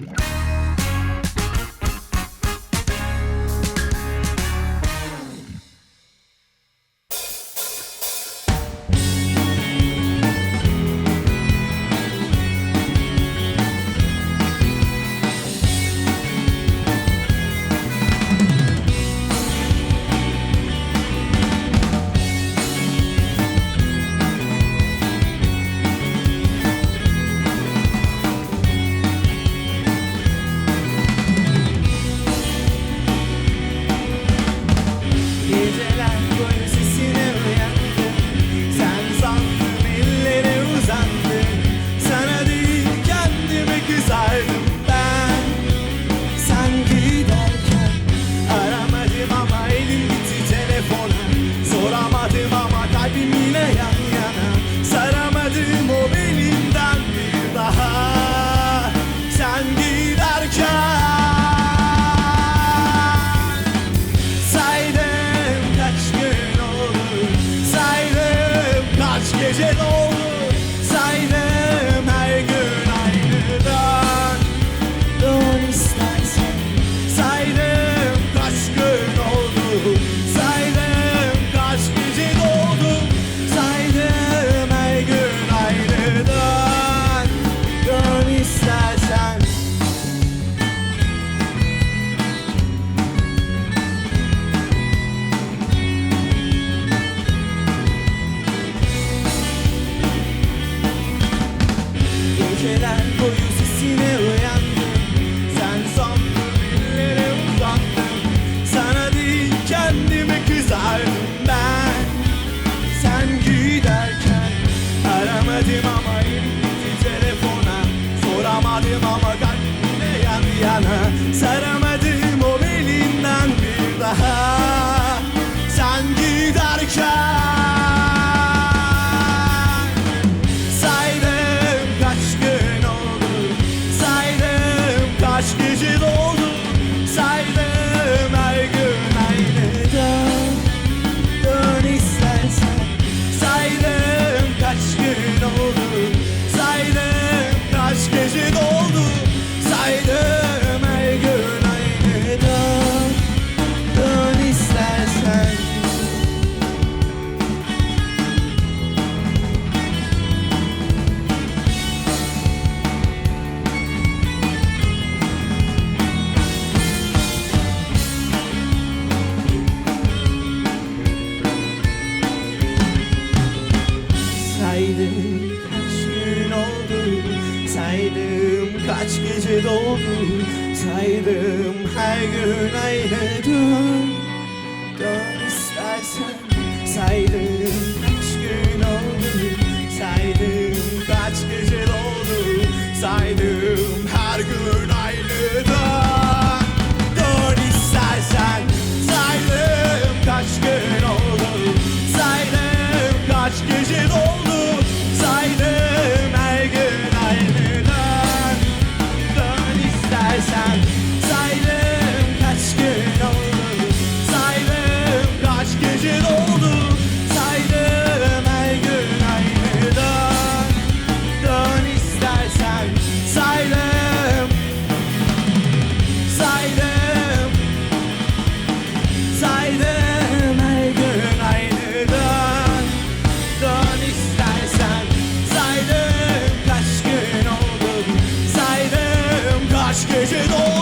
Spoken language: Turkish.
Yeah. algo Kaç gece doldu saydım her gün aynı dön Dön istersen saydım kaç gün oldu saydım. Kaç gece doldu saydım her gün aynı 许多。